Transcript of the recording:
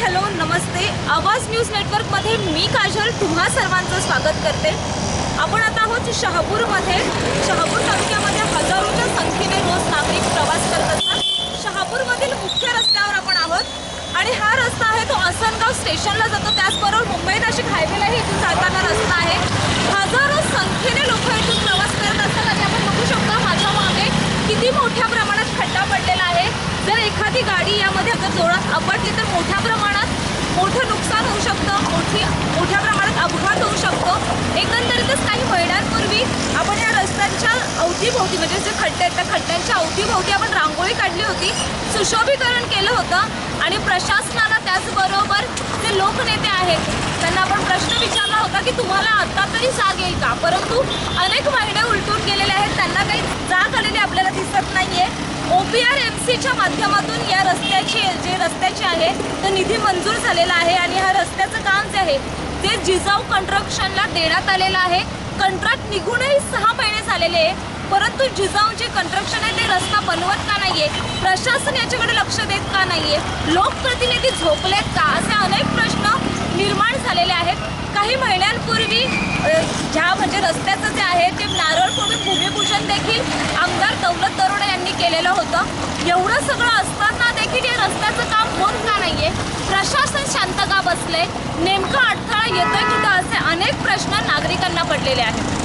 Hello नमस्ते. आवाज news नेटवर्कमध्ये मी काजल तुम्हा सर्वांचं स्वागत करते. आपण आता आहोत शहापूरमध्ये. शहापूर तालुक्यामध्ये हजारोच्या संख्येने रोज नागरिक प्रवास करत असतात. शहापूरमधील मुख्य रस्त्यावर आपण आहोत. आणि हा रस्ता आहे तो आसनगाव स्टेशनला जातो. त्याचबरोबर मुंबई नाशिक हायवेलाही इथून जाताना रस्ता आहे हजारो संख्येने लोक इथून प्रवास करत असतात आणि आपण बघू शकतो माझ्या मागे किती मोठ्या प्रमाणात खड्डा पडलेला आहे जर एखादी गाडी यामध्ये जर जोरात आपटली तर मोठ्या प्रमाणात मोठं नुकसान होऊ शकतं मोठी मोठ्या प्रमाणात अपघात होऊ शकतो. एकंदरीतच काही महिन्यांपूर्वी आपण या रस्त्यांच्या अवतीभोवती म्हणजे जे खड्डे आहेत त्या खड्ड्यांच्या अवतीभोवती आपण रांगोळी काढली होती सुशोभीकरण केलं होतं आणि प्रशासनाला त्याचबरोबर जे लोकनेते आहेत त्यांना आपण प्रश्न विचारला होता की तुम्हाला आत्ता तरी जाग येईल का? परंतु अनेक महिने उलटून गेलेले आहेत त्यांना काही जाग आलेली आपल्याला दिसत नाही आहे ओ पी आर सीच्या माध्यमातून या रस्त्याची जे रस्त्याचे आहे तो निधी मंजूर झालेला आहे आणि हा रस्त्याचं काम जे आहे ते जिजाऊ कंस्ट्रक्शनला देण्यात आलेलं आहे. कंत्राट निघूनही सहा महिने झालेले आहे परंतु जिजाऊ जे कंस्ट्रक्शन आहे ते रस्ता बनवत का नाहीये? प्रशासन याच्याकडे लक्ष देत का नाहीये? लोकप्रतिनिधी झोपलेत का? असे अनेक प्रश्न निर्माण झालेले आहेत. काही महिन्यांपूर्वी ज्या म्हणजे रस्त्याचं जे आहे ते नारळ फोडून भूमिपूजन देखील आमदार दौलत दरोडे यांनी केलेलं होतं. एवढं सगळं असताना देखील या रस्त्याचं काम होत का नाहीये? प्रशासन शांत का बसले नेमकं अडथळा येतोय कुठं असे अनेक प्रश्न नागरिकांना पडलेले आहेत.